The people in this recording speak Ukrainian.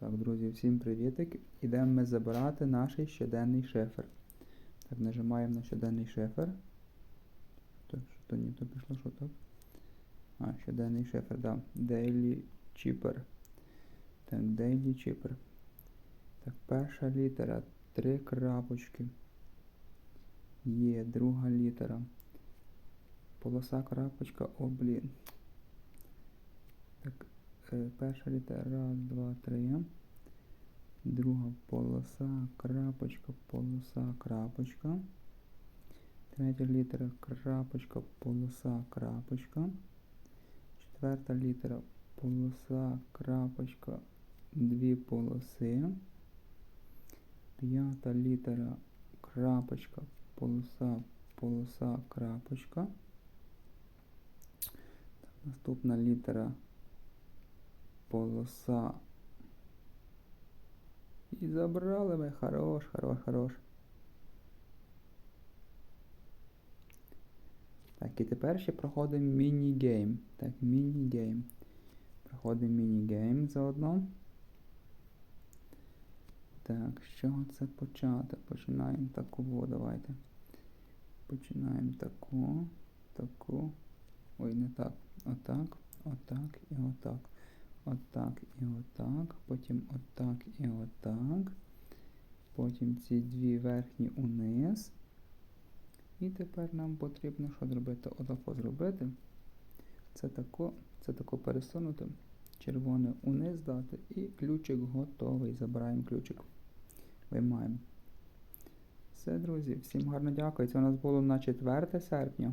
Так, друзі, всім привітик. Ідемо ми забирати наш щоденний шифер. Так, нажимаємо на щоденний шифер. То, що то ні, то пішло, що так? А, щоденний шифер, да. Daily Chipper. Так, Daily Chipper. Так, перша літера. Три крапочки. Є, друга літера. Полоса крапочка, о, блін. Так, перша літера. Раз, два, три. Друга полоса, крапочка, полоса, крапочка. Третя літера, крапочка, полоса, крапочка. Четверта літера, полоса, крапочка, дві полоси. П'ята літера, крапочка, полоса, полоса, крапочка. Наступна літера, полоса. І забрали ми. Хорош, хорош, хорош. Так, і тепер ще проходимо міні-гейм. Так, міні-гейм. Проходимо міні-гейм заодно. Так, з чого це почати? Починаємо таку, давайте. Починаємо таку, таку. Ой, не так. Отак, отак і отак. Отак і отак. Потім отак і отак. Потім ці дві верхні униз. І тепер нам потрібно що зробити? Отако зробити. Це тако, це тако пересунути. Червоне униз дати. І ключик готовий. Забираємо ключик. Виймаємо. Все, друзі, всім гарно дякую. Це у нас було на 4 серпня.